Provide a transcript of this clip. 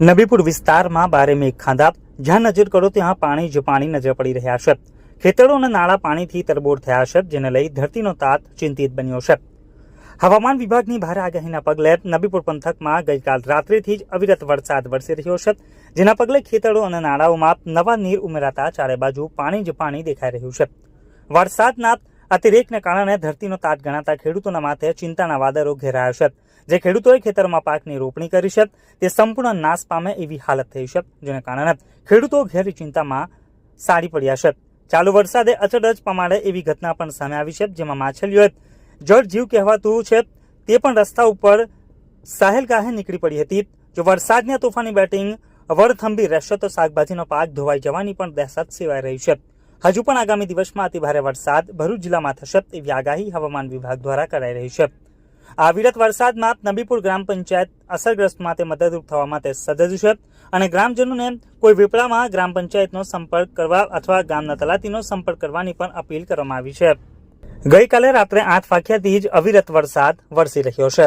નબીપુર વિસ્તારમાં બારે મેઘ ખાંધા જ્યાં નજર કરો ત્યાં પાણી જ પાણી નજર પડી રહ્યા છે. ખેતરો અને નાળા પાણીથી તરબોળ થયા છે, જેને લઈ ધરતીનો તાત ચિંતિત બન્યો છે. હવામાન વિભાગની ભારે આગાહીના પગલે નબીપુર પંથકમાં ગઈકાલ રાત્રિથી જ અવિરત વરસાદ વરસી રહ્યો છે, જેના પગલે ખેતરો અને નાળાઓમાં નવા નીર ઉમેરાતા ચારે બાજુ પાણી જ પાણી દેખાઈ રહ્યું છે. વરસાદના અતિરેકને કારણે ધરતીનો તાત ગણાતા ખેડૂતોના માથે ચિંતાના વાદળો ઘેરાયા છે. જે ખેડૂતોએ ખેતરમાં પાકની રોપણી કરી છે, તે સંપૂર્ણ નાશ પામે એવી હાલત થઈ છે, જેને કારણે ખેડૂતો ઘેરી ચિંતામાં સાડી પડ્યા છે. ચાલુ વરસાદે અચરજ પમાડે એવી ઘટના પણ સામે આવી છે, જેમાં માછલીઓએ જળ જીવ કહેવાતું છે, તે પણ રસ્તા ઉપર સાહેલગાહે નીકળી પડી હતી. જો વરસાદની તોફાની બેટિંગ વરથંભી રહેશે, તો શાકભાજીનો પાક ધોવાઈ જવાની પણ દહેશત સેવાઈ રહી છે. હજુ પણ આગામી દિવસમાં અતિભારે વરસાદ ભરૂચ જિલ્લામાં થશે તેવી આગાહી હવામાન વિભાગ દ્વારા કરાઈ રહી છે. આ વિરત વરસાદમાં નબીપુર ગ્રામ પંચાયત અસરગ્રસ્ત માટે મદદરૂપ થવા માટે સજજ છે અને ગ્રામજનોને કોઈ વિપળામાં ગ્રામ પંચાયતનો સંપર્ક કરવા અથવા ગામના તલાટીનો સંપર્ક કરવાની પણ અપીલ કરવામાં આવી છે. ગઈકાલે રાત્રે આઠ વાગ્યાથી જ અવિરત વરસાદ વરસી રહ્યો છે.